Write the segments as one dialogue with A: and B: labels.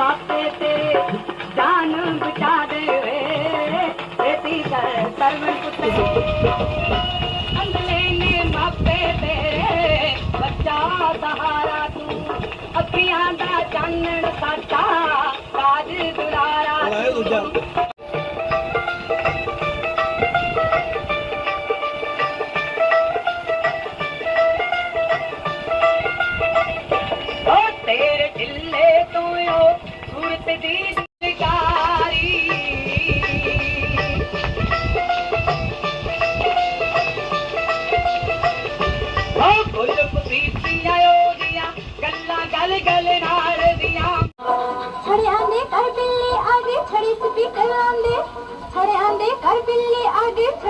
A: ਮਾਪੇ ਤੇਰੇ ਜਾਨ ਬਚਾ ਦੇ ਵੇ ਖੇਤੀ ਕਰ ਸਰਵਣ ਪੁੱਤਰ। ਅੰਦਲੇ ਨੇ ਮਾਪੇ ਤੇਰੇ ਬੱਚਾ ਸਹਾਰਾ ਤੂੰ। ਅੱਖੀਆਂ ਦਾ ਚਾਨਣ ਸਾਡਾ ਰਾਜ ਦੁਲਾਰਾ ਤੂੰ।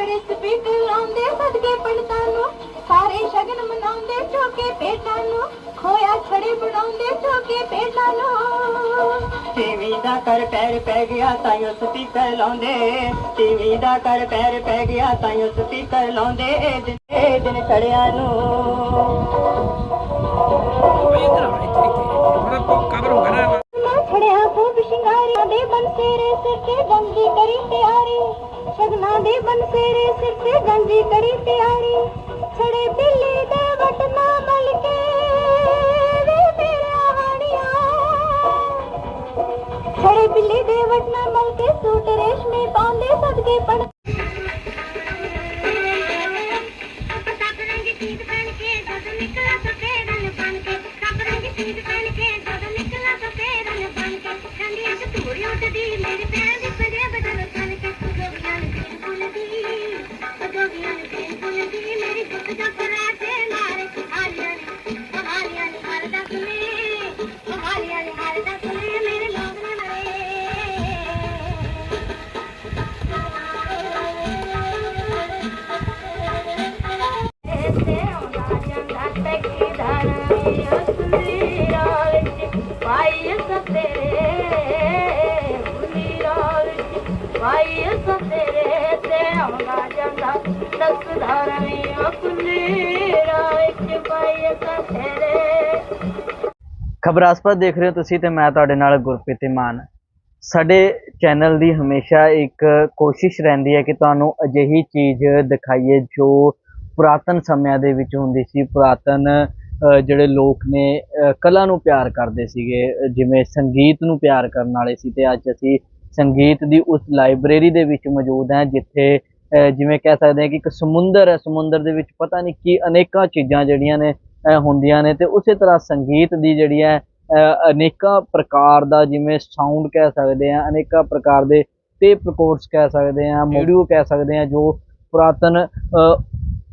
B: ਛੜੇ ਸਪੀਕਰ ਲਾਉਂਦੇ ਸਦਕੇ ਪੰਡਤਾਂ ਨੂੰ। ਸਾਰੇ ਸ਼ਗਨ ਮਨਾਉਂਦੇ ਚੋਕੇ ਪੇਟਾਂ ਨੂੰ। ਖੋਇਆ ਛੜੇ ਬਣਾਉਂਦੇ ਚੋਕੇ ਪੇਟਾਂ ਨੂੰ।
A: ਟੀਵੀ ਦਾ ਕਰ ਪੈਰ ਪੈ ਗਿਆ ਤਾਈਓ ਸਪੀਕਰ ਲਾਉਂਦੇ। ਟੀਵੀ ਦਾ ਕਰ ਪੈਰ ਪੈ ਗਿਆ ਤਾਈਓ ਸਪੀਕਰ ਲਾਉਂਦੇ। ਇਹ ਦਿਨ ਕੜਿਆਂ ਨੂੰ।
C: ਕਵਰ ਹੋ ਗਿਆ ਨਾ
B: ਮੈਂ ਛੜਿਆ ਖੂਬ ਦੇ ਬੰਸੇਰੇ ਸਿਰ ਤੇ ਗੰਜੀ ਕਰੀ ਤਿਆਰੀ। ਸ਼ਗਨਾਂ ਦੇ ਬੰਸੇਰੇ ਸਿਰ ਤੇ ਗੰਜੀ ਕਰੀ ਤਿਆਰੀ। ਛੜੇ ਬਿੱਲੀ ਦੇ ਵਟਨਾ ਨਾ ਵੇ ਮੇਰਾ ਹਾਣੀਆਂ। ਛੜੇ ਬਿੱਲੀ ਦੇ ਵਟ ਨਾ ਸੂਟ ਰੇਸ਼ਮੀ ਪਾਉਂਦੇ ਸਦਕੇ ਪੜ
D: ਖਬਰਾਸਪਦ ਦੇਖ ਰਹੇ ਹੋ ਤੁਸੀਂ ਤੇ ਮੈਂ ਤੁਹਾਡੇ ਨਾਲ ਗੁਰਪ੍ਰੀਤ ਇਮਾਨ ਸਾਡੇ ਚੈਨਲ ਦੀ ਹਮੇਸ਼ਾ ਇੱਕ ਕੋਸ਼ਿਸ਼ ਰਹਿੰਦੀ ਹੈ ਕਿ ਤੁਹਾਨੂੰ ਅਜਿਹੀ ਚੀਜ਼ ਦਿਖਾਈਏ ਜੋ ਪੁਰਾਤਨ ਸਮਿਆਂ ਦੇ ਵਿੱਚ ਹੁੰਦੀ ਸੀ। ਪੁਰਾਤਨ ਜਿਹੜੇ ਲੋਕ ਨੇ ਕਲਾ ਨੂੰ ਪਿਆਰ ਕਰਦੇ ਸੀਗੇ, ਜਿਵੇਂ ਸੰਗੀਤ ਨੂੰ ਪਿਆਰ ਕਰਨ ਵਾਲੇ ਸੀ ਤੇ ਅੱਜ ਅਸੀਂ ਸੰਗੀਤ ਦੀ ਉਸ ਲਾਇਬ੍ਰੇਰੀ ਦੇ ਵਿੱਚ ਮੌਜੂਦ ਹਾਂ, ਜਿੱਥੇ ਜਿਵੇਂ ਕਹਿ ਸਕਦੇ ਹਾਂ ਕਿ ਇੱਕ ਸਮੁੰਦਰ ਹੈ। ਸਮੁੰਦਰ ਦੇ ਵਿੱਚ ਪਤਾ ਨਹੀਂ ਕੀ ਅਨੇਕਾਂ ਚੀਜ਼ਾਂ ਜਿਹੜੀਆਂ ਨੇ ਹੁੰਦੀਆਂ ਨੇ ਤੇ ਉਸੇ ਤਰ੍ਹਾਂ ਸੰਗੀਤ ਦੀ ਜਿਹੜੀ ਹੈ ਅਨੇਕਾਂ ਪ੍ਰਕਾਰ ਦਾ ਜਿਵੇਂ ਸਾਊਂਡ ਕਹਿ ਸਕਦੇ ਆ ਅਨੇਕਾਂ ਪ੍ਰਕਾਰ ਦੇ ਟੇਪ ਰਿਕਾਰਡਸ ਕਹਿ ਸਕਦੇ ਆ ਵੀਡੀਓ ਕਹਿ ਸਕਦੇ ਆ ਜੋ ਪੁਰਾਤਨ ਅ,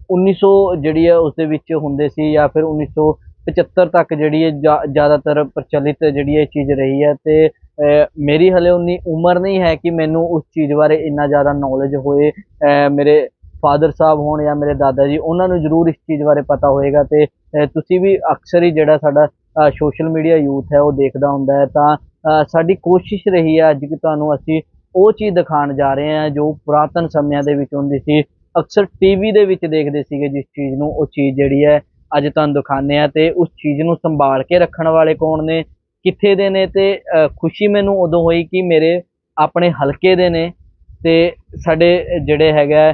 D: 1900 ਜਿਹੜੀ ਹੈ ਉਸ ਦੇ ਵਿੱਚ ਹੁੰਦੇ ਸੀ ਜਾਂ ਫਿਰ 1975 ਤੱਕ ਜਿਹੜੀ ਹੈ ਜ਼ਿਆ- ਜ਼ਿਆਦਾਤਰ ਪ੍ਰਚਲਿਤ ਜਿਹੜੀ ਇਹ ਚੀਜ਼ ਰਹੀ ਹੈ ਤੇ ਮੇਰੀ ਹਲੇ ਉਨੀ ਉਮਰ ਨਹੀਂ ਹੈ ਕਿ ਮੈਨੂੰ ਉਸ ਚੀਜ਼ ਬਾਰੇ ਇੰਨਾ ਜ਼ਿਆਦਾ ਨੌਲੇਜ ਹੋਏ। ਮੇਰੇ ਫਾਦਰ ਸਾਹਿਬ ਹੋਣ ਜਾਂ ਮੇਰੇ ਦਾਦਾ ਜੀ ਉਹਨਾਂ ਨੂੰ ਜ਼ਰੂਰ ਇਸ ਚੀਜ਼ ਬਾਰੇ ਪਤਾ ਹੋਏਗਾ ਤੇ ਤੁਸੀਂ ਵੀ ਅਕਸਰ ਹੀ ਜਿਹੜਾ ਸਾਡਾ ਸੋਸ਼ਲ ਮੀਡੀਆ ਯੂਥ ਹੈ, ਉਹ ਦੇਖਦਾ ਹੁੰਦਾ ਹੈ, ਤਾਂ ਸਾਡੀ ਕੋਸ਼ਿਸ਼ ਰਹੀ ਹੈ ਅੱਜ ਕਿ ਤੁਹਾਨੂੰ ਅਸੀਂ ਉਹ ਚੀਜ਼ ਦਿਖਾਉਣ ਜਾ ਰਹੇ ਹਾਂ ਜੋ ਪੁਰਾਤਨ ਸਮਿਆਂ ਦੇ ਵਿੱਚ ਹੁੰਦੀ ਸੀ। ਅਕਸਰ ਟੀਵੀ ਦੇ ਵਿੱਚ ਦੇਖਦੇ ਸੀਗੇ ਜਿਸ ਚੀਜ਼ ਨੂੰ, ਉਹ ਚੀਜ਼ ਜਿਹੜੀ ਹੈ ਅੱਜ ਤੁਹਾਨੂੰ ਦਿਖਾਉਂਦੇ ਆ ਤੇ ਉਸ ਚੀਜ਼ ਨੂੰ ਸੰਭਾਲ ਕੇ ਰੱਖਣ ਵਾਲੇ ਕੌਣ ਨੇ, ਕਿੱਥੇ ਦੇ ਨੇ ਤੇ ਖੁਸ਼ੀ ਮੈਨੂੰ ਉਦੋਂ ਹੋਈ ਕਿ ਮੇਰੇ ਆਪਣੇ ਹਲਕੇ ਦੇ ਨੇ ਤੇ ਸਾਡੇ ਜਿਹੜੇ ਹੈਗਾ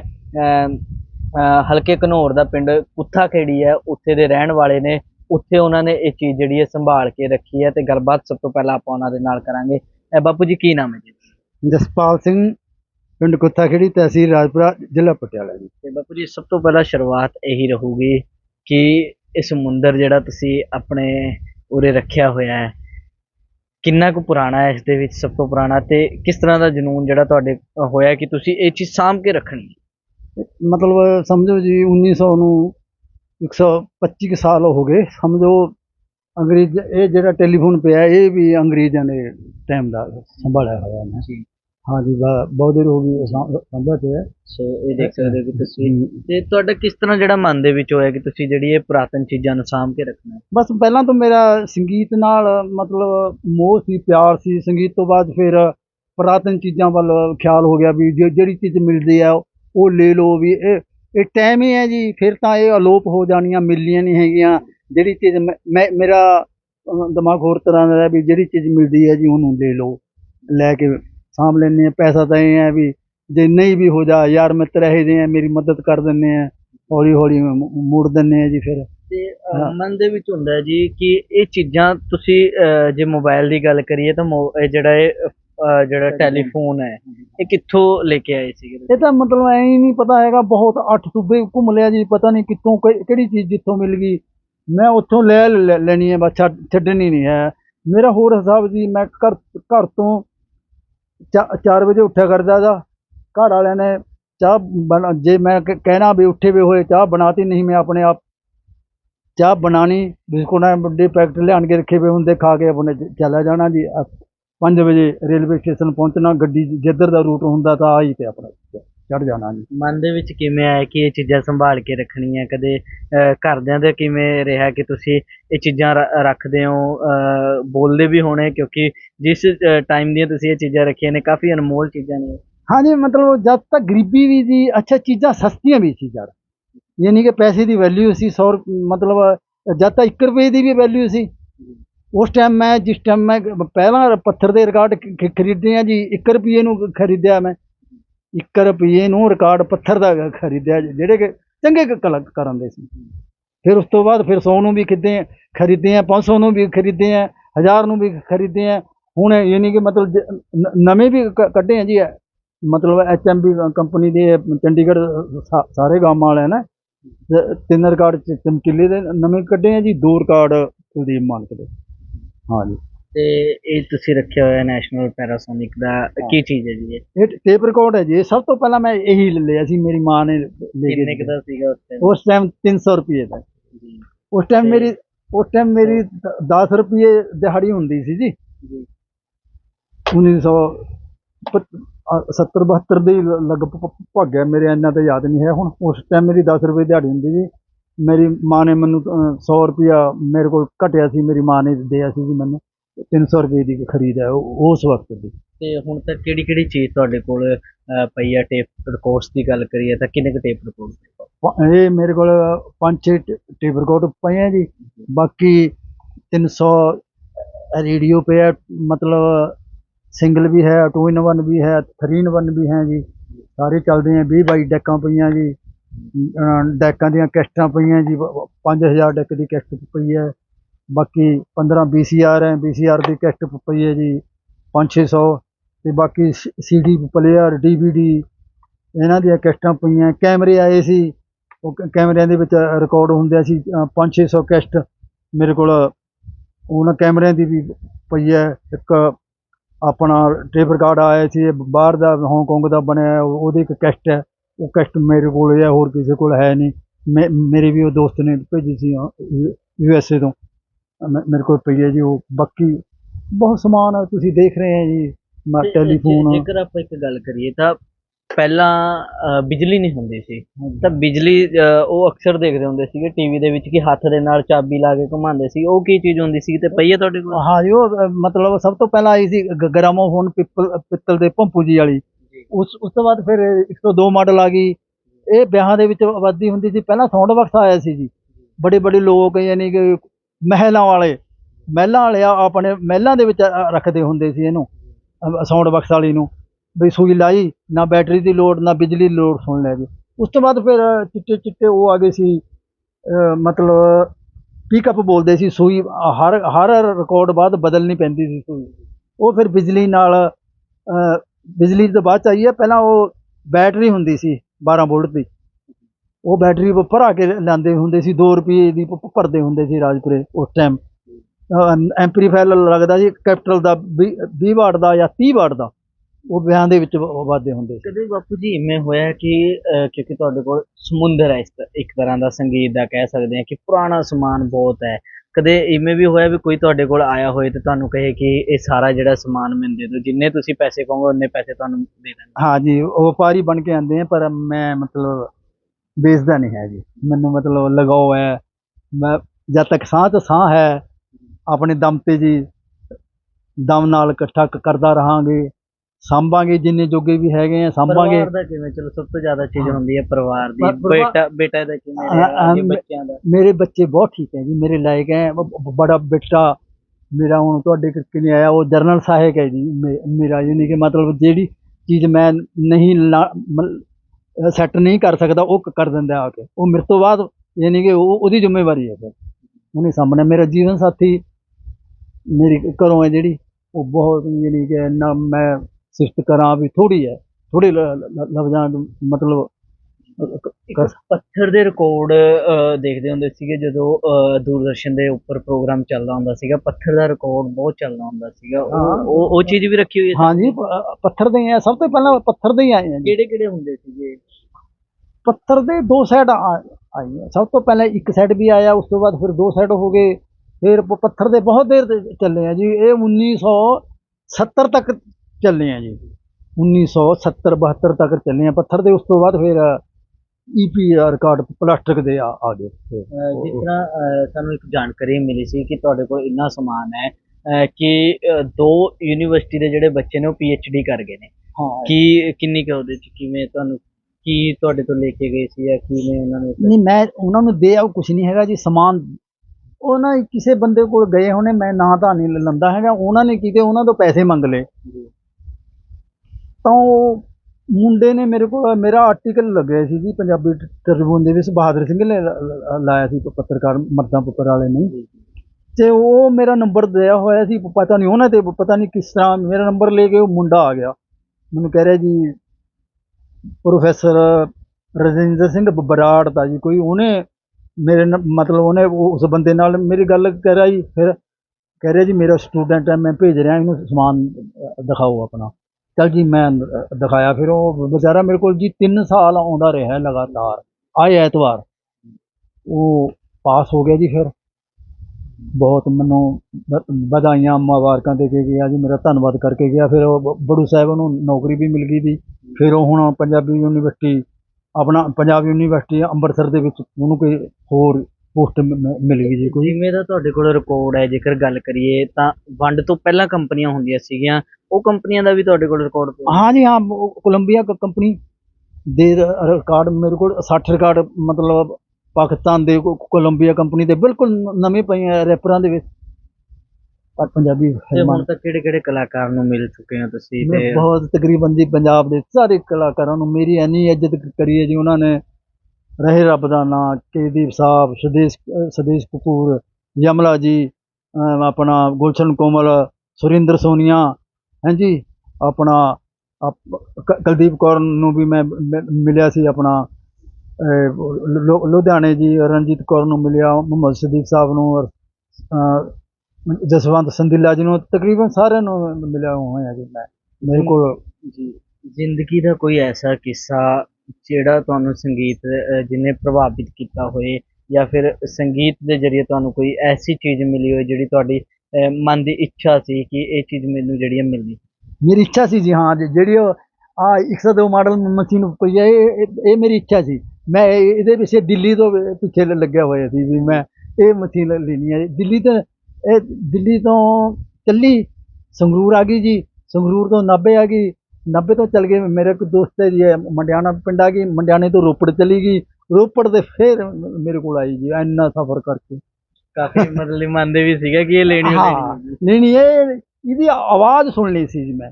D: ਹਲਕੇ ਘਨੌਰ ਦਾ ਪਿੰਡ ਕੁੱਥਾ ਖੇੜੀ ਹੈ, ਉੱਥੇ ਦੇ ਰਹਿਣ ਵਾਲੇ ਨੇ। ਉੱਥੇ ਉਹਨਾਂ ਨੇ ਇਹ ਚੀਜ਼ ਜਿਹੜੀ ਹੈ ਸੰਭਾਲ ਕੇ ਰੱਖੀ ਹੈ ਤੇ ਗੱਲਬਾਤ ਸਭ ਤੋਂ ਪਹਿਲਾਂ ਆਪਾਂ ਉਹਨਾਂ ਦੇ ਨਾਲ ਕਰਾਂਗੇ। ਅ, ਬਾਪੂ ਜੀ ਕੀ ਨਾਮ ਹੈ ਜੀ?
E: ਜਸਪਾਲ ਸਿੰਘ
C: ਪਿੰਡ ਕੁੱਥਾਖੇੜੀ ਤਹਿਸੀਲ ਰਾਜਪੁਰਾ ਜ਼ਿਲ੍ਹਾ ਪਟਿਆਲਾ ਜੀ।
D: ਤੇ ਬਾਪੂ ਜੀ ਸਭ ਤੋਂ ਪਹਿਲਾਂ ਸ਼ੁਰੂਆਤ ਇਹੀ ਰਹੂਗੀ ਕਿ ਇਹ ਸਮੁੰਦਰ ਜਿਹੜਾ ਤੁਸੀਂ ਆਪਣੇ ਉਰੇ ਰੱਖਿਆ ਹੋਇਆ ਹੈ ਕਿੰਨਾ ਕੁ ਪੁਰਾਣਾ ਹੈ ਇਸ ਦੇ ਵਿੱਚ ਸਭ ਤੋਂ ਪੁਰਾਣਾ ਤੇ ਕਿਸ ਤਰ੍ਹਾਂ ਦਾ ਜਨੂਨ ਜਿਹੜਾ ਤੁਹਾਡੇ ਹੋਇਆ ਕਿ ਤੁਸੀਂ ਇਹ ਚੀਜ਼ ਸਾਂਭ ਕੇ ਰੱਖਣੀ
C: ਮਤਲਬ ਸਮਝੋ ਜੀ 1900 ਨੂੰ 125 ਕੁ ਸਾਲ ਹੋ ਗਏ। ਸਮਝੋ ਅੰਗਰੇਜ਼ ਇਹ ਜਿਹੜਾ ਟੈਲੀਫੋਨ ਪਿਆ ਇਹ ਵੀ ਅੰਗਰੇਜ਼ਾਂ ਦੇ ਟਾਈਮ ਦਾ ਸੰਭਾਲਿਆ ਹੋਇਆ ਨੇ।
D: ਜੀ।
C: ਹਾਂ ਜੀ ਬਹੁਤ ਦੇਰ ਹੋ ਗਈ ਸਾਂ- ਸੰਭਾਲ ਪਿਆ
D: ਸੋ ਇਹ ਦੇਖ ਸਕਦੇ ਹੋ ਕਿ ਤਸਵੀਰ ਤੇ ਤੁਹਾਡਾ ਕਿਸ ਤਰ੍ਹਾਂ ਜਿਹੜਾ ਮਨ ਦੇ ਵਿੱਚ ਹੋਇਆ ਕਿ ਤੁਸੀਂ ਜਿਹੜੀ ਇਹ ਪੁਰਾਤਨ ਚੀਜ਼ਾਂ ਨੂੰ ਸਾਂਭ ਕੇ ਰੱਖਣਾ? ਹੈ
C: ਬਸ ਪਹਿਲਾਂ ਤੋਂ ਮੇਰਾ ਸੰਗੀਤ ਨਾਲ ਮਤਲਬ ਮੋਹ ਸੀ ਪਿਆਰ ਸੀ। ਸੰਗੀਤ ਤੋਂ ਬਾਅਦ ਫਿਰ ਪੁਰਾਤਨ ਚੀਜ਼ਾਂ ਵੱਲ ਖਿਆਲ ਹੋ ਗਿਆ ਵੀ ਜਿਹੜੀ ਚੀਜ਼ ਮਿਲਦੀ ਆ ਉਹ ਲੈ ਲਓ ਵੀ ਇਹ ਇਹ ਟਾਈਮ ਹੀ ਹੈ ਜੀ ਫਿਰ ਤਾਂ ਇਹ ਅਲੋਪ ਹੋ ਜਾਣੀਆਂ ਮਿਲਣੀਆਂ ਨਹੀਂ ਹੈਗੀਆਂ। ਜਿਹੜੀ ਚੀਜ਼ ਮੈਂ ਮੇਰਾ ਦਿਮਾਗ ਹੋਰ ਤਰ੍ਹਾਂ ਦਾ ਵੀ ਜਿਹੜੀ ਚੀਜ਼ ਮਿਲਦੀ ਹੈ ਜੀ ਉਹਨੂੰ ਲੈ ਲਓ। ਲੈ ਕੇ ਸਾਂਭ ਲੈਂਦੇ ਆ ਪੈਸਾ ਤਾਂ ਇਹ ਹੈ ਵੀ ਜੇ ਨਹੀਂ ਵੀ ਹੋ ਜਾ ਯਾਰ ਮਿੱਤਰ ਇਹੋ ਜਿਹੇ ਆ ਮੇਰੀ ਮਦਦ ਕਰ ਦਿੰਦੇ ਆ ਹੌਲੀ ਹੌਲੀ ਮੋੜ ਦਿੰਦੇ ਆ ਜੀ ਫਿਰ।
D: ਤੇ। ਮਨ ਦੇ ਵਿੱਚ ਹੁੰਦਾ ਜੀ ਕਿ ਇਹ ਚੀਜ਼ਾਂ ਤੁਸੀਂ ਜੇ ਮੋਬਾਈਲ ਦੀ ਗੱਲ ਕਰੀਏ ਤਾਂ ਜਿਹੜਾ ਇਹ ਜਿਹੜਾ ਟੈਲੀਫੋਨ ਹੈ ਇਹ ਕਿੱਥੋਂ ਲੈ ਕੇ ਆਏ ਸੀਗੇ
C: ਇਹ ਤਾਂ ਮਤਲਬ ਐ ਹੀ ਨਹੀਂ ਪਤਾ ਹੈਗਾ ਬਹੁਤ ਅੱਠ ਸੂਬੇ ਘੁੰਮ ਲਿਆ ਜੀ ਪਤਾ ਨਹੀਂ ਕਿੱਥੋਂ ਕਿ- ਕਿਹੜੀ ਚੀਜ਼ ਜਿੱਥੋਂ ਮਿਲ ਗਈ। ਮੈਂ ਉੱਥੋਂ ਲੈ ਲੈ- ਲੈਣੀ ਹੈ ਬਸ ਛੱਡ- ਛੱਡਣੀ ਨਹੀਂ ਹੈ। ਮੇਰਾ ਹੋਰ ਹਿਸਾਬ ਜੀ ਮੈਂ ਘਰ ਘਰ ਤੋਂ 4 ਵਜੇ ਉੱਠਿਆ ਕਰਦਾ ਦਾ ਘਰ ਵਾਲਿਆਂ ਨੇ ਚਾਹ ਬਣਾ ਜੇ ਮੈਂ ਕ- ਕਹਿਣਾ ਵੀ ਉੱਠੇ ਵੀ ਹੋਏ ਚਾਹ ਬਣਾਤੀ ਨਹੀਂ ਮੈਂ ਆਪਣੇ ਆਪ। ਚਾਹ ਬਣਾਣੀ ਬਿਸਕੁਟਾਂ ਵੱਡੇ ਪੈਕਟ ਲਿਆਣ ਕੇ ਰੱਖੇ ਹੋਏ ਹੁੰਦੇ ਖਾ ਕੇ ਆਪਣੇ ਚ- ਚਲਾ ਜਾਣਾ ਜੀ। 5 ਵਜੇ ਰੇਲਵੇ ਸਟੇਸ਼ਨ ਪਹੁੰਚਣਾ ਗੱਡੀ ਜਿੱਧਰ ਦਾ ਰੂਟ ਹੁੰਦਾ ਤਾਂ ਆਈ ਤੇ ਆਪਣਾ ਚੜ ਜਾਣਾ ਜੀ।
D: ਮਨ ਦੇ ਵਿੱਚ ਕਿਵੇਂ ਆਇਆ ਕਿ ਇਹ ਚੀਜ਼ਾਂ ਸੰਭਾਲ ਕੇ ਰੱਖਣੀਆਂ? ਕਦੇ ਅ, ਘਰਦਿਆਂ ਦੇ ਕਿਵੇਂ ਰਿਹਾ ਕਿ ਤੁਸੀਂ ਇਹ ਚੀਜ਼ਾਂ ਰ- ਰੱਖਦੇ ਹੋ? ਬੋਲਦੇ ਵੀ ਹੋਣੇ ਕਿਉਂਕਿ ਜਿਸ ਟਾਈਮ ਦੀਆਂ ਤੁਸੀਂ ਇਹ ਚੀਜ਼ਾਂ ਰੱਖੀਆਂ ਨੇ ਕਾਫੀ ਅਨਮੋਲ ਚੀਜ਼ਾਂ ਨੇ।
C: ਹਾਂਜੀ ਮਤਲਬ ਜਦ ਤੱਕ ਗਰੀਬੀ ਵੀ ਸੀ ਅੱਛਾ ਚੀਜ਼ਾਂ ਸਸਤੀਆਂ ਵੀ ਸੀ ਯਾਰ। ਯਾਨੀ ਕਿ ਪੈਸੇ ਦੀ ਵੈਲਿਊ ਸੀ 100 ਮਤਲਬ ਜਦ ਤੱਕ 1 ਰੁਪਏ ਦੀ ਵੀ ਵੈਲਿਊ ਸੀ ਉਸ ਟਾਈਮ ਮੈਂ ਜਿਸ ਟਾਈਮ ਮੈਂ ਪਹਿਲਾਂ ਪੱਥਰ ਦੇ ਰਿਕਾਰਡ ਖਰੀਦੇ ਆ ਜੀ 1 ਰੁਪਏ ਨੂੰ ਖਰੀਦਿਆ ਮੈਂ। 1 ਰੁਪਏ ਨੂੰ ਰਿਕਾਰਡ ਪੱਥਰ ਦਾ ਖਰੀਦਿਆ ਜੀ, ਜਿਹੜੇ ਕਿ ਚੰਗੇ ਕ- ਕਲਾਕਾਰਾਂ ਦੇ ਸੀ। ਫਿਰ ਉਸ ਤੋਂ ਬਾਅਦ ਫਿਰ 100 ਨੂੰ ਵੀ ਖਰੀਦੇ ਖਰੀਦੇ ਆ 500 ਨੂੰ ਵੀ ਖਰੀਦੇ ਆ 1000 ਨੂੰ ਵੀ ਖਰੀਦੇ ਆ। ਹੁਣ ਯਾਨੀ ਕਿ ਮਤਲਬ ਜ- ਨਵੇਂ ਵੀ ਕ- ਕੱਢੇ ਆ ਜੀ ਇਹ। ਮਤਲਬ ਐਚਐਮਬੀ ਕੰਪਨੀ ਦੇ ਚੰਡੀਗੜ੍ਹ ਸਾ- ਸਾਰੇ ਗਾਮਾਂ ਵਾਲੇ ਨੇ। ਤਿੰਨ ਰਿਕਾਰਡ ਚਮਕੀਲੇ ਦੇ ਨਵੇਂ ਕੱਢੇ ਆ ਜੀ ਦੋ ਰਿਕਾਰਡ ਕੁਲਦੀਪ ਮਾਨਕ ਦੇ। ਹਾਂ
D: ਤੇ ਇਹ ਤੁਸੀਂ ਰੱਖਿਆ ਹੋਇਆ ਨੈਸ਼ਨਲ ਪੈਰਾਸੋਨਿਕ ਦਾ ਕੀ ਚੀਜ਼ ਹੈ ਜੀ ਇਹ?
C: ਇਹ ਟੇਪ ਰਿਕਾਰਡ ਹੈ ਜੀ। ਇਹ ਸਭ ਤੋਂ ਪਹਿਲਾਂ ਮੈਂ ਇਹੀ ਲਿਆ ਸੀ ਮੇਰੀ ਮਾਂ ਨੇ ਲੈ
D: ਕਿੰਨੇ
C: ਕੇ
D: ਕੁ ਦਾ ਸੀਗਾ ਉਸ ਟਾਈਮ
C: ਉਸ ਟਾਈਮ 300 ਰੁਪਏ ਦਾ।
D: ਜੀ।
C: ਉਸ ਟਾਈਮ
D: ਤੇ-
C: ਮੇਰੀ ਉਸ ਟਾਈਮ ਮੇਰੀ 10 ਰੁਪਏ ਦਿਹਾੜੀ ਹੁੰਦੀ ਸੀ ਜੀ।
D: ਜੀ।
C: 1970 72 ਦੇ ਲਗਭਗ ਗਿਆ। ਮੇਰੇ ਇੰਨਾ ਤਾਂ ਯਾਦ ਨਹੀਂ ਹੈ। ਹੁਣ ਉਸ ਟਾਈਮ ਮੇਰੀ 10 ਰੁਪਏ ਦਿਹਾੜੀ ਹੁੰਦੀ ਸੀ। ਮੇਰੀ ਮਾਂ ਨੇ ਮੈਨੂੰ 100 ਰੁਪਿਆ ਮੇਰੇ ਕੋਲ ਘਟਿਆ ਸੀ ਮੇਰੀ ਮਾਂ ਨੇ ਦਿਆ ਸੀ ਜੀ ਮੈਨੂੰ। 300 ਰੁਪਏ ਦੀ ਖਰੀਦ ਹੈ ਉਹ- ਉਸ ਵਕਤ ਦੀ।
D: ਤੇ ਹੁਣ ਤੱਕ ਕਿਹੜੀ ਕਿਹੜੀ ਚੀਜ਼ ਤੁਹਾਡੇ ਕੋਲ ਪਈ ਆ ਟੇਪ ਰਿਕਾਰਡਸ ਦੀ ਗੱਲ ਕਰੀਏ ਤਾਂ ਕਿੰਨੇ ਕੁ ਟੇਪ ਰਿਕਾਰਡ
C: ਪ- ਇਹ ਮੇਰੇ ਕੋਲ ਪੰਜ ਛੇ ਟ- ਟੇਪ ਰਿਕਾਰਡ ਪਏ ਆ ਜੀ। ਬਾਕੀ 300 ਰੇਡੀਓ ਪਏ ਆ ਮਤਲਬ ਸਿੰਗਲ ਵੀ ਹੈ 2 ਇਨ 1 ਵੀ ਹੈ 3 ਇਨ 1 ਵੀ ਹੈ ਜੀ। ਸਾਰੇ ਚੱਲਦੇ ਆ 20 22 ਡੈਕਾਂ ਪਈਆਂ ਜੀ। ਡੈਕਾਂ ਦੀਆਂ ਕੈਸਟਾਂ ਪਈਆਂ ਜੀ 5000 ਡੈਕ ਦੀ ਕਿਸ਼ਤ ਪਈ ਹੈ। ਬਾਕੀ 15 BCR ਹੈ BCR ਦੀ ਕੈਸਟ ਪਈ ਹੈ ਜੀ 5-600 ਤੇ ਬਾਕੀ ਸੀਡੀ ਪਲੇਅਰ DVD ਇਹਨਾਂ ਦੀਆਂ ਕੈਸਟਾਂ ਪਈਆਂ। ਕੈਮਰੇ ਆਏ ਸੀ, ਉਹ ਕ- ਕੈਮਰਿਆਂ ਦੇ ਵਿੱਚ ਰਿਕਾਰਡ ਹੁੰਦੇ ਸੀ 5-600 ਕੈਸਟ ਮੇਰੇ ਕੋਲ, ਉਹਨਾਂ ਕੈਮਰਿਆਂ ਦੀ ਵੀ ਪਈ ਹੈ। ਇੱਕ ਆਪਣਾ ਟੇਪ ਰਿਕਾਰਡ ਆਇਆ ਸੀ, ਬਾਹਰ ਦਾ ਹਾਂਗਕਾਂਗ ਦਾ ਬਣਿਆ ਉਹਦੀ ਇੱਕ ਕੈਸਟ ਹੈ। ਉਹ ਕੈਸਟ ਮੇਰੇ ਕੋਲ ਹੈ ਹੋਰ ਕਿਸੇ ਕੋਲ ਹੈ ਨਹੀਂ। ਮੇ- ਮੇਰੇ ਵੀ ਉਹ ਦੋਸਤ ਨੇ ਭੇਜੀ ਸੀ ਯੂ ਐਸ ਏ ਤੋਂ। ਮੇਰੇ ਕੋਲ ਪਈ ਹੈ ਜੀ ਉਹ। ਬਾਕੀ ਬਹੁਤ ਸਮਾਨ ਹੈ ਤੁਸੀਂ ਦੇਖ ਰਹੇ ਹੈ ਜੀ ਮੈਂ
D: ਜੇ-
C: ਟੈਲੀਫੋਨ।
D: ਜੇਕਰ ਆਪਾਂ ਇੱਕ ਗੱਲ ਕਰੀਏ ਤਾਂ ਪਹਿਲਾਂ ਬਿਜਲੀ ਨਹੀਂ ਹੁੰਦੀ ਸੀ। ਤਾਂ ਬਿਜਲੀ ਉਹ ਅਕਸਰ ਦੇਖਦੇ ਹੁੰਦੇ ਸੀਗੇ ਟੀਵੀ ਦੇ ਵਿੱਚ ਕਿ ਹੱਥ ਦੇ ਨਾਲ ਚਾਬੀ ਲਾ ਕੇ ਘੁਮਾਉਂਦੇ ਸੀ। ਉਹ ਕੀ ਚੀਜ਼ ਹੁੰਦੀ ਸੀ ਤੇ ਪਈ ਹੈ ਤੁਹਾਡੇ ਕੋਲ?
C: ਹਾਂ ਜੀ ਉਹ ਮਤਲਬ ਸਭ ਤੋਂ ਪਹਿਲਾਂ ਆਈ ਸੀ ਗ੍ਰਾਮੋਫੋਨ ਪਿੱਪਲ ਪਿੱਤਲ ਦੇ ਭੰਪੂ ਜੀ ਵਾਲੀ। ਉਸ ਉਸ ਤੋਂ ਬਾਅਦ ਫਿਰ 102 ਮਾਡਲ ਆ ਗਈ। ਇਹ ਵਿਆਹਾਂ ਦੇ ਵਿੱਚ ਆਬਾਦੀ ਹੁੰਦੀ ਸੀ। ਪਹਿਲਾਂ ਸਾਊਂਡ ਬਕਸ ਆਇਆ ਸੀ ਜੀ। ਬੜੇ ਬੜੇ ਲੋਕ ਯਾਨੀ ਕਿ ਮਹਿਲਾਂ ਵਾਲੇ ਮਹਿਲਾਂ ਵਾਲੇ ਆ- ਆਪਣੇ ਮਹਿਲਾਂ ਦੇ ਵਿੱਚ ਰੱਖਦੇ ਹੁੰਦੇ ਸੀ ਇਹਨੂੰ ਸਾਊਂਡ ਬਕਸ ਵਾਲੀ ਨੂੰ। ਵੀ ਸੂਈ ਲਾਈ, ਨਾ ਬੈਟਰੀ ਦੀ ਲੋਡ ਨਾ ਬਿਜਲੀ ਦੀ ਲੋਡ ਸੁਣ ਲੈ ਜੀ। ਉਸ ਤੋਂ ਬਾਅਦ ਫਿਰ ਚਿੱਟੇ ਚਿੱਟੇ ਉਹ ਆ ਗਏ ਸੀ। ਮਤਲਬ ਪਿਕਅਪ ਬੋਲਦੇ ਸੀ ਸੂਈ। ਹਰ ਹਰ ਰਿਕਾਰਡ ਬਾਅਦ ਬਦਲਣੀ ਪੈਂਦੀ ਸੀ ਸੂਈ। ਉਹ ਫਿਰ ਬਿਜਲੀ ਨਾਲ ਬਿਜਲੀ ਤੋਂ ਬਾਅਦ ਚ ਆਈ ਹੈ, ਪਹਿਲਾਂ ਉਹ ਬੈਟਰੀ ਹੁੰਦੀ ਸੀ 12 ਵੋਲਟ ਦੀ। ਉਹ ਬੈਟਰੀ ਭਰਾ ਕੇ ਲਿਆਂਦੇ ਹੁੰਦੇ ਸੀ 2 ਰੁਪਏ ਦੀ ਭਰਦੇ ਹੁੰਦੇ ਸੀ ਰਾਜਪੁਰੇ ਉਸ ਟਾਈਮ ਐਂਪਲੀਫਾਇਰ ਲੱਗਦਾ ਸੀ ਕੈਪੀਟਲ ਦਾ 20 ਵਾਟ ਦਾ ਜਾਂ 30 ਵਾਟ ਦਾ। ਉਹ ਵਿਆਹਾਂ ਦੇ ਵਿੱਚ ਵ- ਹੁੰਦੇ ਸੀ।
D: ਕਦੇ ਬਾਪੂ ਜੀ ਇਵੇਂ ਹੋਇਆ ਕਿ ਕਿਉਂਕਿ ਤੁਹਾਡੇ ਕੋਲ ਸਮੁੰਦਰ ਹੈ ਇਸ ਇੱਕ ਤਰ੍ਹਾਂ ਦਾ ਸੰਗੀਤ ਦਾ ਕਹਿ ਸਕਦੇ ਹਾਂ ਕਿ ਪੁਰਾਣਾ ਸਮਾਨ ਬਹੁਤ ਹੈ। ਕਦੇ ਇਵੇਂ ਵੀ ਹੋਇਆ ਵੀ ਕੋਈ ਤੁਹਾਡੇ ਕੋਲ ਆਇਆ ਹੋਏ ਤੇ ਤੁਹਾਨੂੰ ਕਹੇ ਕਿ ਇਹ ਸਾਰਾ ਜਿਹੜਾ ਸਮਾਨ ਮੈਨੂੰ ਦੇ ਦਿਓ, ਜਿੰਨੇ ਤੁਸੀਂ ਪੈਸੇ ਕਹੋਗੇ ਉਨੇ ਪੈਸੇ ਤੁਹਾਨੂੰ ਦੇ ਦਾਂਗੇ
C: ਹਾਂ ਜੀ, ਉਹ ਵਪਾਰੀ ਬਣ ਕੇ ਆਉਂਦੇ ਆ, ਪਰ ਮੈਂ ਮਤਲਬ ਵੇਚਦਾ ਨਹੀਂ ਹੈ ਜੀ। ਮੈਨੂੰ ਮਤਲਬ ਲਗਾਓ ਹੈ, ਮੈਂ ਜਦ ਤੱਕ ਸਾਹ ਤੇ ਸਾਹ ਹੈ, ਆਪਣੇ ਦਮ ਤੇ ਜੀ, ਦਮ ਨਾਲ ਇਕੱਠਾ ਕਰਦਾ ਰਹਾਂਗੇ। ਸਾਂਭਾਂਗੇ ਜਿੰਨੇ ਜੋਗੇ ਵੀ ਹੈਗੇ ਆ ਸਾਂਭਾਂਗੇ।
D: ਪਰਿਵਾਰ ਦਾ ਕਿਵੇਂ? ਚਲੋ ਸਭ ਤੋਂ ਜ਼ਿਆਦਾ ਚੀਜ਼ ਹੁੰਦੀ ਹੈ ਪਰਿਵਾਰ ਦੀ।
C: ਪਰ- ਪਰਿਵਾਰ-
D: ਬੇਟਾ ਬੇਟਾ ਦਾ ਕਿਵੇਂ ਰਿਹਾ
C: ਹਾਂ,
D: ਬੱਚਿਆਂ ਦਾ?
C: ਮੇਰੇ ਬੱਚੇ ਬਹੁਤ ਠੀਕ ਹੈ ਜੀ ਮੇਰੇ ਲਾਇਕ ਹੈ ਬ- ਬ- ਬੜਾ ਬੇਟਾ। ਮੇਰਾ ਹੁਣ ਤੁਹਾਡੇ ਕਰਕੇ ਨਹੀਂ ਆਇਆ ਉਹ ਜਰਨਲ ਸਹਾਇਕ ਹੈ ਜੀ ਮੇ- ਮੇਰਾ ਯਾਨੀ ਕਿ ਮਤਲਬ ਜਿਹੜੀ ਚੀਜ਼ ਮੈਂ ਨਹੀਂ ਸੈੱਟ ਨਹੀਂ ਕਰ ਸਕਦਾ ਉਹ ਕ- ਕਰ ਦਿੰਦਾ ਆ ਕੇ। ਉਹ ਮੇਰੇ ਤੋਂ ਬਾਅਦ ਯਾਨੀ ਕਿ ਉਹ ਉਹਦੀ ਜ਼ਿੰਮੇਵਾਰੀ ਹੈ ਫਿਰ। ਉਹਨੇ ਸਾਹਮਣੇ ਮੇਰਾ ਜੀਵਨ ਸਾਥੀ ਮੇਰੀ ਘਰੋਂ ਹੈ ਜਿਹੜੀ ਉਹ ਬਹੁਤ ਯਾਨੀ ਕਿ ਨਾ ਮੈਂ ਸਿਫਤ ਕਰਾਂ ਵੀ ਥੋੜੀ ਹੈ ਥੋੜੇ ਲਫ਼ਜ਼ਾਂ ਮਤਲਬ
D: ਪੱਥਰ ਦੇ ਰਿਕਾਰਡ ਦੇਖਦੇ ਹੁੰਦੇ ਸੀਗੇ ਜਦੋਂ ਦੂਰਦਰਸ਼ਨ ਦੇ ਉੱਪਰ ਪ੍ਰੋਗਰਾਮ ਚੱਲਦਾ ਹੁੰਦਾ ਸੀਗਾ ਪੱਥਰ ਦਾ ਰਿਕਾਰਡ ਬਹੁਤ ਚੱਲਦਾ ਹੁੰਦਾ ਸੀਗਾ ਉਹ-। ਉਹ ਚੀਜ਼ ਵੀ ਰੱਖੀ ਹੋਈ ਹੈ
C: ਹਾਂਜੀ ਪੱਥਰ ਦੇ ਆ ਸਭ ਤੋਂ ਪਹਿਲਾਂ ਪੱਥਰ ਦੇ ਹੀ ਆਏ ਆ
D: ਕਿਹੜੇ ਕਿਹੜੇ ਹੁੰਦੇ ਸੀਗੇ?
C: ਪੱਥਰ ਦੇ ਦੋ ਸਾਈਡ ਆਈਆਂ ਸਭ ਤੋਂ ਪਹਿਲਾਂ ਇੱਕ ਸਾਈਡ ਵੀ ਆਇਆ ਉਸ ਤੋਂ ਬਾਅਦ ਫਿਰ ਦੋ ਸਾਈਡ ਹੋ ਗਏ ਫਿਰ ਪੱਥਰ ਦੇ ਬਹੁਤ ਦੇਰ ਚੱਲੇ ਆ ਜੀ। ਇਹ 1970 ਤੱਕ ਚੱਲੇ ਆ ਜੀ। 1970 72 ਤੱਕ ਚੱਲੇ ਆ ਪੱਥਰ ਦੇ ਉਸ ਤੋਂ ਬਾਅਦ ਫਿਰ ਈਪੀ ਰਿਕਾਰਡ ਪਲਾਸਟਿਕ ਦੇ ਆ ਆ ਗਏ।
D: ਜਿਸ ਤਰ੍ਹਾਂ ਸਾਨੂੰ ਇੱਕ ਜਾਣਕਾਰੀ ਮਿਲੀ ਸੀ ਕਿ ਤੁਹਾਡੇ ਕੋਲ ਇੰਨਾ ਸਮਾਨ ਹੈ ਕਿ ਦੋ ਯੂਨੀਵਰਸਿਟੀ ਦੇ ਜਿਹੜੇ ਬੱਚੇ ਨੇ ਉਹ ਡੀ ਕਰ ਗਏ ਨੇ। ਕੀ ਕਿੰਨੀ ਕੁ ਉਹਦੇ ਚ ਕਿਵੇਂ ਤੁਹਾਨੂੰ ਕੀ ਤੁਹਾਡੇ ਤੋਂ ਲੈ ਕੇ ਗਏ ਸੀ ਜਾਂ ਕਿਵੇਂ ਉਹਨਾਂ ਨੇ
C: ਨਹੀਂ ਮੈਂ ਉਹਨਾਂ ਨੂੰ ਦੇ ਆਉ ਕੁਝ ਨਹੀਂ ਹੈਗਾ ਜੀ ਸਮਾਨ ਉਹ ਨਾ ਕਿਸੇ ਬੰਦੇ ਕੋਲ ਗਏ ਹੋਣੇ ਮੈਂ ਨਾਂ ਤਾਂ ਨਹੀਂ ਲੰਦਾ ਹੈਗਾ ਉਹਨਾਂ ਨੇ ਕਿਤੇ ਉਹਨਾਂ ਤੋਂ ਪੈਸੇ ਮੰਗ ਲਏ। ਤਾਂ ਉਹ ਮੁੰਡੇ ਨੇ ਮੇਰੇ ਕੋਲ, ਮੇਰਾ ਆਰਟੀਕਲ ਲੱਗਿਆ ਸੀ ਜੀ ਪੰਜਾਬੀ ਟ੍ਰਿਬਿਊਨ ਦੇ ਵਿੱਚ, ਬਹਾਦਰ ਸਿੰਘ ਨੇ ਲ- ਲਾਇਆ ਸੀ ਪੱਤਰਕਾਰ, ਮਰਦਾਂ ਪੁੱਤਰ ਵਾਲੇ ਨੇ। ਤੇ ਉਹ ਮੇਰਾ ਨੰਬਰ ਦਿਆ ਹੋਇਆ ਸੀ ਪਤਾ ਨਹੀਂ ਉਹਨਾਂ ਤੇ ਪਤਾ ਨਹੀਂ ਕਿਸ ਤਰ੍ਹਾਂ ਮੇਰਾ ਨੰਬਰ ਲੈ ਕੇ ਉਹ ਮੁੰਡਾ ਆ ਗਿਆ। ਮੈਨੂੰ ਕਹਿ ਰਿਹਾ ਜੀ, ਪ੍ਰੋਫੈਸਰ ਰਜਿੰਦਰ ਸਿੰਘ ਬਰਾੜ ਦਾ ਜੀ, ਕੋਈ ਉਹਨੇ ਮੇਰੇ ਨਾਲ ਮਤਲਬ ਉਹਨੇ ਉਸ ਬੰਦੇ ਨਾਲ ਮੇਰੀ ਗੱਲ ਕਰ ਰਿਹਾ ਜੀ ਫਿਰ ਕਹਿ ਰਿਹਾ ਜੀ ਮੇਰਾ ਸਟੂਡੈਂਟ ਹੈ, ਮੈਂ ਭੇਜ ਰਿਹਾ, ਇਹਨੂੰ ਸਮਾਨ ਦਿਖਾਓ ਆਪਣਾ। ਚਲ ਜੀ ਮੈਂ ਦਿਖਾਇਆ ਫਿਰ ਉਹ ਵਿਚਾਰਾ ਮੇਰੇ ਕੋਲ ਜੀ 3 ਸਾਲ ਆਉਂਦਾ ਰਿਹਾ ਲਗਾਤਾਰ, ਆਏ ਐਤਵਾਰ। ਉਹ ਪਾਸ ਹੋ ਗਿਆ ਜੀ ਫਿਰ। ਬਹੁਤ ਮੈਨੂੰ ਵਧਾਈਆਂ ਮੁਬਾਰਕਾਂ ਦੇ ਕੇ ਗਿਆ ਜੀ, ਮੇਰਾ ਧੰਨਵਾਦ ਕਰਕੇ ਗਿਆ। ਫਿਰ ਉਹ ਬ- ਬੜੂ ਸਾਹਿਬ ਨੂੰ ਨੌਕਰੀ ਵੀ ਮਿਲ ਗਈ ਸੀ ਫਿਰ ਉਹ ਹੁਣ ਪੰਜਾਬੀ ਯੂਨੀਵਰਸਿਟੀ, ਆਪਣਾ ਪੰਜਾਬ ਯੂਨੀਵਰਸਿਟੀ ਅੰਮ੍ਰਿਤਸਰ ਦੇ ਵਿੱਚ ਉਹਨੂੰ ਕੋਈ ਹੋਰ ਪੋਸਟ ਮਿਲ ਗਈ ਜੀ ਕੋਈ।
D: ਜਿਵੇਂ ਦਾ ਤੁਹਾਡੇ ਕੋਲ ਰਿਕਾਰਡ ਹੈ, ਜੇਕਰ ਗੱਲ ਕਰੀਏ ਤਾਂ ਵੰਡ ਤੋਂ ਪਹਿਲਾਂ ਕੰਪਨੀਆਂ ਹੁੰਦੀਆਂ ਸੀਗੀਆਂ ਉਹ ਕੰਪਨੀਆਂ ਦਾ ਵੀ ਤੁਹਾਡੇ ਕੋਲ ਰਿਕਾਰਡ ਪਿਆ?
C: ਹਾਂ ਜੀ ਹਾਂ ਉਹ ਕੋਲੰਬੀਆ ਕ- ਕੰਪਨੀ ਦੇ ਰ- ਰਿਕਾਰਡ ਮੇਰੇ ਕੋਲ 60 ਰਿਕਾਰਡ ਮਤਲਬ ਪਾਕਿਸਤਾਨ ਦੇ ਕੋ- ਕੋਲੰਬੀਆ ਕੰਪਨੀ ਦੇ ਬਿਲਕੁਲ ਨ- ਨਵੇਂ ਪਏ ਆ ਰੈਪਰਾਂ ਦੇ ਵਿੱਚ। ਪਰ ਪੰਜਾਬੀ
D: ਤੇ
C: ਫਿਲਮਾਂ
D: ਹੁਣ ਤੱਕ ਕਿਹੜੇ ਕਿਹੜੇ ਕਲਾਕਾਰ ਨੂੰ ਮਿਲ ਚੁੱਕੇ ਹੋ ਤੁਸੀਂ
C: ਮੈਂ
D: ਤੇ
C: ਬਹੁਤ ਤਕਰੀਬਨ ਜੀ ਪੰਜਾਬ ਦੇ ਸਾਰੇ ਕਲਾਕਾਰਾਂ ਨੂੰ ਮੇਰੀ ਇੰਨੀ ਇੱਜ਼ਤ ਕਰੀ ਹੈ ਜੀ ਉਹਨਾਂ ਨੇ ਰਹੇ ਰੱਬ ਦਾ ਨਾਂ ਕੇਦੀਪ ਸਾਹਿਬ ਸੁਦੇਸ਼ ਅਹ ਸੁਦੇਸ਼ ਕਪੂਰ ਯਮਲਾ ਜੀ ਅਹ ਆਪਣਾ ਗੁਲਸ਼ਨ ਕੋਮਲ ਸੁਰਿੰਦਰ ਸੋਨੀਆ ਹਾਂਜੀ ਆਪਣਾ ਕੁਲਦੀਪ ਕੌਰ ਨੂੰ ਵੀ ਮੈਂ ਮਿਲਿਆ ਸੀ ਆਪਣਾ ਲੁਧਿਆਣੇ ਜੀ ਰਣਜੀਤ ਕੌਰ ਨੂੰ ਮਿਲਿਆ ਮੁਹੰਮਦ ਸਦੀਕ ਸਾਹਿਬ ਨੂੰ ਔਰ ਜਸਵੰਤ ਸੰਧੀਲਾ ਜੀ ਨੂੰ ਤਕਰੀਬਨ ਸਾਰਿਆਂ ਨੂੰ ਮਿਲਿਆ ਹੋਇਆ ਜੀ ਮੈਂ ਮੇਰੇ ਕੋਲ।
D: ਜੀ ਜ਼ਿੰਦਗੀ ਦਾ ਕੋਈ ਐਸਾ ਕਿੱਸਾ ਜਿਹੜਾ ਤੁਹਾਨੂੰ ਸੰਗੀਤ ਜਿਹਨੇ ਪ੍ਰਭਾਵਿਤ ਕੀਤਾ ਹੋਏ ਜਾਂ ਫਿਰ ਸੰਗੀਤ ਦੇ ਜ਼ਰੀਏ ਤੁਹਾਨੂੰ ਕੋਈ ਐਸੀ ਚੀਜ਼ ਮਿਲੀ ਹੋਏ ਜਿਹੜੀ ਤੁਹਾਡੀ ਮਨ ਦੀ ਇੱਛਾ ਸੀ ਕਿ ਇਹ ਚੀਜ਼ ਮੈਨੂੰ ਜਿਹੜੀ ਹੈ ਮਿਲਣੀ
C: ਮੇਰੀ ਇੱਛਾ ਸੀ ਜੀ, ਹਾਂ, ਜੀ ਜਿਹੜੀ ਉਹ, ਆ 102 ਮਾਡਲ ਮਸ਼ੀਨ ਪਈ ਹੈ, ਇਹ, ਇਹ- ਮੇਰੀ ਇੱਛਾ ਸੀ। ਮੈਂ ਇਹ- ਇਹਦੇ ਪਿੱਛੇ ਦਿੱਲੀ ਤੋਂ ਪਿੱਛੇ ਲੱਗਿਆ ਹੋਇਆ ਸੀ ਵੀ ਮੈਂ ਇਹ ਮਸ਼ੀਨ ਲੈਣੀ ਹੈ ਦਿੱਲੀ ਤੋਂ, ਇਹ ਦਿੱਲੀ ਤੋਂ ਚੱਲੀ, ਸੰਗਰੂਰ ਆ ਗਈ ਜੀ। ਸੰਗਰੂਰ ਤੋਂ ਨਾਭੇ ਆ ਗਈ। ਨਾਭੇ ਤੋਂ ਚੱਲ ਗਏ ਮੇਰੇ ਇੱਕ ਦੋਸਤ ਹੈ ਜੀ, ਇਹ ਮੰਡਿਆਣਾ ਪਿੰਡ ਆ ਗਈ। ਮੰਡਿਆਣੇ ਤੋਂ ਰੋਪੜ ਚਲੀ ਗਈ। ਰੋਪੜ ਦੇ ਫਿਰ ਮੇਰੇ ਕੋਲ ਆਈ ਜੀ, ਇੰਨਾ ਸਫ਼ਰ ਕਰਕੇ।
D: ਕਾਫੀ ਮਤਲਬ ਮੰਨਦੇ ਵੀ ਸੀਗਾ ਕਿ ਇਹ ਲੈਣੀ
C: ਹਾਂ ਨਹੀਂ। ਨਹੀਂ ਇਹ ਇਹਦੀ ਆਵਾਜ਼ ਸੁਣ ਲਈ ਸੀ ਜੀ ਮੈਂ।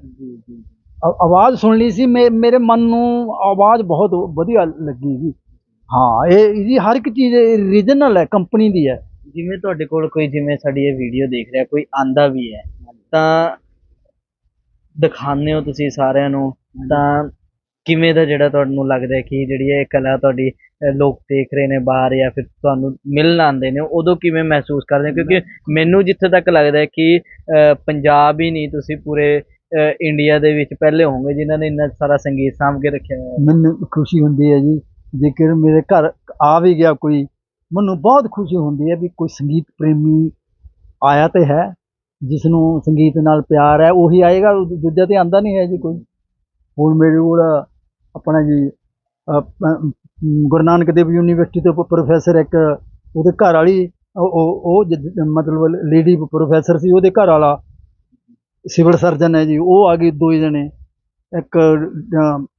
C: ਆਵਾਜ਼ ਸੁਣ ਲਈ ਸੀ ਮੇਰੇ ਮਨ ਨੂੰ ਆਵਾਜ਼ ਬਹੁਤ ਵਧੀਆ ਲੱਗੀ ਜੀ। ਹਾਂ ਇਹ ਇਹਦੀ ਹਰ ਇੱਕ ਚੀਜ਼ ਰੀਜਨਲ ਹੈ ਕੰਪਨੀ ਦੀ ਹੈ।
D: ਜਿਵੇਂ ਤੁਹਾਡੇ ਕੋਲ ਕੋਈ ਜਿਵੇਂ ਸਾਡੀ ਇਹ ਵੀਡੀਓ ਦੇਖ ਰਿਹਾ ਕੋਈ ਆਂਦਾ ਵੀ ਹੈ ਤਾਂ ਦਿਖਾਉਂਦੇ ਹੋ ਤੁਸੀਂ ਸਾਰਿਆਂ ਨੂੰ ਤਾਂ ਕਿਵੇਂ ਦਾ ਜਿਹੜਾ ਤੁਹਾਨੂੰ ਲੱਗਦਾ ਕਿ ਜਿਹੜੀ ਇਹ ਕਲਾ ਤੁਹਾਡੀ ਲੋਕ ਦੇਖ ਰਹੇ ਨੇ ਬਾਹਰ ਜਾਂ ਫਿਰ ਤੁਹਾਨੂੰ ਮਿਲਣ ਆਉਂਦੇ ਨੇ, ਉਦੋਂ ਕਿਵੇਂ ਮਹਿਸੂਸ ਕਰਦੇ ਹੋ? ਕਿਉਂਕਿ ਮੈਨੂੰ ਜਿੱਥੇ ਤੱਕ ਲੱਗਦਾ ਕਿ ਪੰਜਾਬ ਹੀ ਨਹੀਂ, ਤੁਸੀਂ ਪੂਰੇ ਇੰਡੀਆ ਦੇ ਵਿੱਚ ਪਹਿਲੇ ਹੋਵੋਗੇ, ਜਿਨ੍ਹਾਂ ਨੇ ਇੰਨਾ ਸਾਰਾ ਸੰਗੀਤ ਸਾਂਭ ਕੇ ਰੱਖਿਆ ਹੋਇਆ
C: ਮੈਨੂੰ ਖੁਸ਼ੀ ਹੁੰਦੀ ਹੈ ਜੀ, ਜੇਕਰ ਮੇਰੇ ਘਰ ਆ ਵੀ ਗਿਆ ਕੋਈ, ਮੈਨੂੰ ਬਹੁਤ ਖੁਸ਼ੀ ਹੁੰਦੀ ਹੈ ਵੀ ਕੋਈ ਸੰਗੀਤ ਪ੍ਰੇਮੀ ਆਇਆ ਤੇ ਹੈ ਜਿਸ ਨੂੰ ਸੰਗੀਤ ਨਾਲ ਪਿਆਰ ਹੈ, ਉਹੀ ਆਏਗਾ, ਦੂਜਾ ਤੇ ਆਂਦਾ ਨਹੀਂ ਹੈ ਜੀ ਕੋਈ। ਹੁਣ ਮੇਰੇ ਕੋਲ ਆਪਣਾ ਜੀ ਗੁਰੂ ਨਾਨਕ ਦੇਵ ਯੂਨੀਵਰਸਿਟੀ ਤੋਂ ਪ੍ਰੋਫੈਸਰ ਇੱਕ ਉਹਦੇ ਘਰ ਵਾਲੀ, ਉਹ, ਉਹ- ਜ- ਮਤਲਬ ਲੇਡੀ ਪ੍ਰੋਫੈਸਰ ਸੀ, ਉਹਦੇ ਘਰ ਵਾਲਾ ਸਿਵਲ ਸਰਜਨ ਹੈ ਜੀ, ਉਹ ਆ ਗਏ ਦੋ ਜਣੇ। ਇੱਕ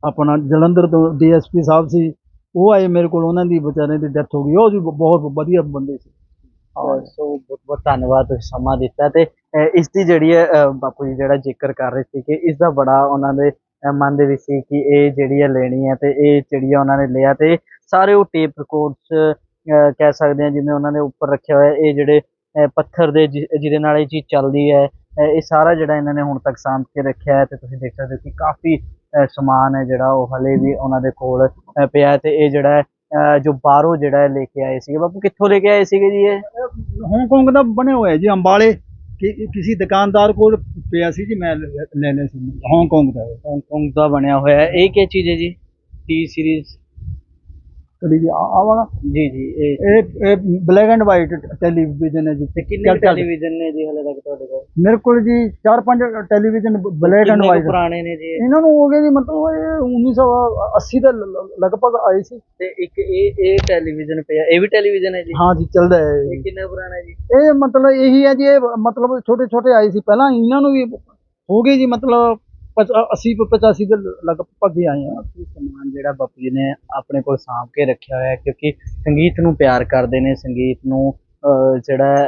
C: ਆਪਣਾ ਜਲੰਧਰ ਤੋਂ ਡੀਐਸਪੀ ਸਾਹਿਬ ਸੀ, ਉਹ ਆਏ ਮੇਰੇ ਕੋਲ, ਉਹਨਾਂ ਦੀ ਵਿਚਾਰੇ ਦੀ ਡੈਥ ਹੋ ਗਈ। ਉਹ ਜੀ ਬਹੁਤ ਵਧੀਆ ਬੰਦੇ ਸੀ।
D: ਅਹ ਸੋ ਬਹੁਤ ਬਹੁਤ ਧੰਨਵਾਦ ਤੁਸੀਂ ਸਮਾਂ ਦਿੱਤਾ ਤੇ ਇਸ ਦੀ ਜਿਹੜੀ ਹੈ ਬਾਪੂ ਜੀ ਜਿਹੜਾ ਜ਼ਿਕਰ ਕਰ ਰਹੇ ਸੀ ਕਿ ਇਸ ਦਾ ਬੜਾ ਉਹਨਾਂ ਦੇ ਮਨ ਦੇ ਵਿੱਚ ਸੀ ਕਿ ਇਹ ਜਿਹੜੀ ਹੈ ਲੈਣੀ ਹੈ ਤੇ ਇਹ ਜਿਹੜੀ ਆ ਉਹਨਾਂ ਨੇ ਲਿਆ ਤੇ ਸਾਰੇ ਉਹ ਟੇਪ ਰਿਕਾਰਡਸ ਕਹਿ ਸਕਦੇ ਹਾਂ ਜਿਵੇਂ ਉਹਨਾਂ ਨੇ ਉੱਪਰ ਰੱਖਿਆ ਹੋਇਆ, ਇਹ ਜਿਹੜੇ ਪੱਥਰ ਦੇ ਜਿ- ਜਿਹਦੇ ਨਾਲ ਇਹ ਚੀਜ਼ ਚੱਲਦੀ ਹੈ ਇਹ ਸਾਰਾ ਜਿਹੜਾ ਇਹਨਾਂ ਨੇ ਹੁਣ ਤੱਕ ਸਾਂਭ ਕੇ ਰੱਖਿਆ ਹੈ ਤੇ ਤੁਸੀਂ ਦੇਖ ਸਕਦੇ ਹੋ ਕਿ ਕਾਫੀ ਸਮਾਨ ਹੈ ਜਿਹੜਾ ਉਹ ਹਲੇ ਵੀ ਉਹਨਾਂ ਦੇ ਕੋਲ ਪਿਆ ਹੈ ਤੇ ਇਹ ਜਿਹੜਾ ਜੋ ਬਾਹਰੋਂ ਜਿਹੜਾ ਹੈ ਲੈ ਕੇ ਆਏ ਸੀਗੇ, ਬਾਪੂ ਕਿੱਥੋਂ ਲੈ ਕੇ ਆਏ ਸੀਗੇ ਜੀ ਇਹ?
C: ਹਾਂਗਕਾਂਗ ਦਾ ਬਣਿਆ ਹੋਇਆ ਜੀ ਅੰਬਾਲੇ ਕਿਸੇ ਦੁਕਾਨਦਾਰ ਕੋਲ ਪਿਆ ਸੀ ਜੀ ਮੈਂ ਲੈ ਲਿਆ ਸੀ। ਹਾਂਗਕਾਂਗ ਦਾ।
D: ਹਾਂਗਕਾਂਗ ਦਾ ਬਣਿਆ ਹੋਇਆ ਹੈ। ਇਹ ਕੀ ਚੀਜ਼ ਹੈ ਜੀ? ਟੀ ਸੀਰੀਜ਼
C: ਕਦੀ ਜੀ ਆ ਆ ਵਾਲਾ?
D: ਜੀ ਜੀ ਇਹ
C: ਇਹ ਇਹ ਬਲੈਕ ਐਂਡ ਵਾਈਟ ਟੈਲੀਵਿਜ਼ਨ ਹੈ ਜੀ।
D: ਤੇ ਕਿੰਨੇ
C: ਚੱਲ- ਚੱਲ।
D: ਟੈਲੀਵਿਜ਼ਨ ਨੇ ਜੀ ਹਲੇ ਤੱਕ ਤੁਹਾਡੇ ਕੋਲ?
C: ਮੇਰੇ ਕੋਲ ਜੀ ਚਾਰ ਪੰਜ ਟੈਲੀਵਿਜ਼ਨ ਬਲੈਕ ਐਂਡ
D: ਕਿੰਨੇ ਕੁ
C: ਵਾਈਟ
D: ਪੁਰਾਣੇ ਨੇ ਜੀ ਇਹ?
C: ਇਹਨਾਂ ਨੂੰ ਹੋ ਗਏ ਜੀ ਮਤਲਬ ਇਹ 1980 ਦੇ ਲਗਭਗ ਆਏ ਸੀ।
D: ਤੇ ਇੱਕ ਇਹ ਇਹ ਟੈਲੀਵਿਜ਼ਨ ਪਿਆ ਇਹ ਵੀ ਟੈਲੀਵਿਜ਼ਨ ਹੈ ਜੀ?
C: ਹਾਂ ਜੀ ਚੱਲਦਾ ਹੈ
D: ਇਹ।
C: ਜੀ।
D: ਕਿੰਨਾ ਪੁਰਾਣਾ ਹੈ ਜੀ?
C: ਇਹ ਮਤਲਬ ਇਹੀ ਹੈ ਜੀ ਇਹ ਮਤਲਬ ਛੋਟੇ ਛੋਟੇ ਆਏ ਸੀ। ਪਹਿਲਾਂ ਇਹਨਾਂ ਨੂੰ ਵੀ ਹੋ ਗਏ ਜੀ ਮਤਲਬ 80 85 ਦੇ ਲਗਭਗ ਹੀ ਆਏ ਆ
D: ਕਿ ਸਮਾਨ ਜਿਹੜਾ ਬਾਪੂ ਜੀ ਨੇ ਆਪਣੇ ਕੋਲ ਸਾਂਭ ਕੇ ਰੱਖਿਆ ਹੋਇਆ ਹੈ, ਕਿਉਂਕਿ ਸੰਗੀਤ ਨੂੰ ਪਿਆਰ ਕਰਦੇ ਨੇ, ਸੰਗੀਤ ਨੂੰ ਜਿਹੜਾ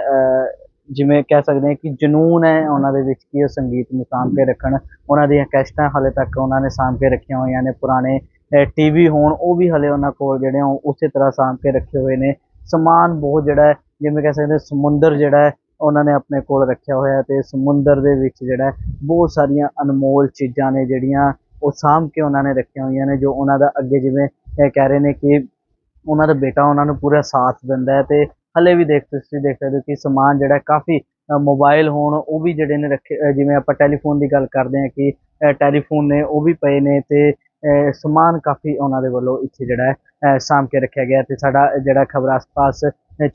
D: ਜਿਵੇਂ ਕਹਿ ਸਕਦੇ ਹਾਂ ਕਿ ਜਨੂਨ ਹੈ ਉਹਨਾਂ ਦੇ ਵਿੱਚ ਕਿ ਉਹ ਸੰਗੀਤ ਨੂੰ ਸਾਂਭ ਕੇ ਰੱਖਣ। ਉਹਨਾਂ ਦੀਆਂ ਕੈਸਟਾਂ ਹਾਲੇ ਤੱਕ ਉਹਨਾਂ ਨੇ ਸਾਂਭ ਕੇ ਰੱਖੀਆਂ ਹੋਈਆਂ ਨੇ, ਪੁਰਾਣੇ ਟੀਵੀ ਹੋਣ, ਉਹ ਵੀ ਹਲੇ ਉਹਨਾਂ ਕੋਲ ਜਿਹੜੇ ਆ, ਉਹ ਉਸੇ ਤਰ੍ਹਾਂ ਸਾਂਭ ਕੇ ਰੱਖੇ ਹੋਏ ਨੇ। ਸਮਾਨ ਬਹੁਤ ਜਿਹੜਾ ਜਿਵੇਂ ਕਹਿ ਸਕਦੇ ਸਮੁੰਦਰ ਜਿਹੜਾ ਉਹਨਾਂ ਨੇ ਆਪਣੇ ਕੋਲ ਰੱਖਿਆ ਹੋਇਆ ਤੇ ਸਮੁੰਦਰ ਦੇ ਵਿੱਚ ਜਿਹੜਾ ਬਹੁਤ ਸਾਰੀਆਂ ਅਨਮੋਲ ਚੀਜ਼ਾਂ ਨੇ ਜਿਹੜੀਆਂ ਉਹ ਸਾਂਭ ਕੇ ਉਹਨਾਂ ਨੇ ਰੱਖੀਆਂ ਹੋਈਆਂ ਨੇ, ਜੋ ਉਹਨਾਂ ਦਾ ਅੱਗੇ ਜਿਵੇਂ ਇਹ ਕਹਿ ਰਹੇ ਨੇ ਕਿ ਉਹਨਾਂ ਦਾ ਬੇਟਾ ਉਹਨਾਂ ਨੂੰ ਪੂਰਾ ਸਾਥ ਦਿੰਦਾ ਹੈ ਤੇ ਹਲੇ ਵੀ ਦੇਖ ਤੁਸੀਂ ਦੇਖ ਸਕਦੇ ਹੋ ਕਿ ਸਮਾਨ ਜਿਹੜਾ ਕਾਫੀ ਮੋਬਾਈਲ ਹੋਣ ਉਹ ਵੀ ਜਿਹੜੇ ਨੇ ਰੱਖੇ ਜਿਵੇਂ ਆਪਾਂ ਟੈਲੀਫੋਨ ਦੀ ਗੱਲ ਕਰਦੇ ਹਾਂ ਕਿ ਟੈਲੀਫੋਨ ਨੇ ਉਹ ਵੀ ਪਏ ਨੇ ਤੇ ਸਮਾਨ ਕਾਫੀ ਉਹਨਾਂ ਦੇ ਵੱਲੋਂ ਇੱਥੇ ਜਿਹੜਾ ਹੈ ਸਾਂਭ ਕੇ ਰੱਖਿਆ ਗਿਆ ਤੇ ਸਾਡਾ ਜਿਹੜਾ ਖਬਰ ਆਸ-ਪਾਸ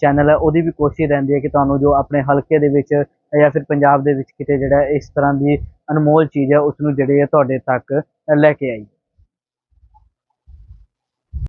D: ਚੈਨਲ ਹੈ ਉਹਦੀ ਵੀ ਕੋਸ਼ਿਸ਼ ਰਹਿੰਦੀ ਹੈ ਕਿ ਤੁਹਾਨੂੰ ਜੋ ਆਪਣੇ ਹਲਕੇ ਦੇ ਵਿੱਚ ਜਾਂ ਫਿਰ ਪੰਜਾਬ ਦੇ ਵਿੱਚ ਕਿਤੇ ਜਿਹੜਾ ਇਸ ਤਰ੍ਹਾਂ ਦੀ ਅਨਮੋਲ ਚੀਜ਼ ਹੈ ਉਸ ਨੂੰ ਜਿਹੜੀ ਹੈ ਤੁਹਾਡੇ ਤੱਕ ਲੈ ਕੇ ਆਈ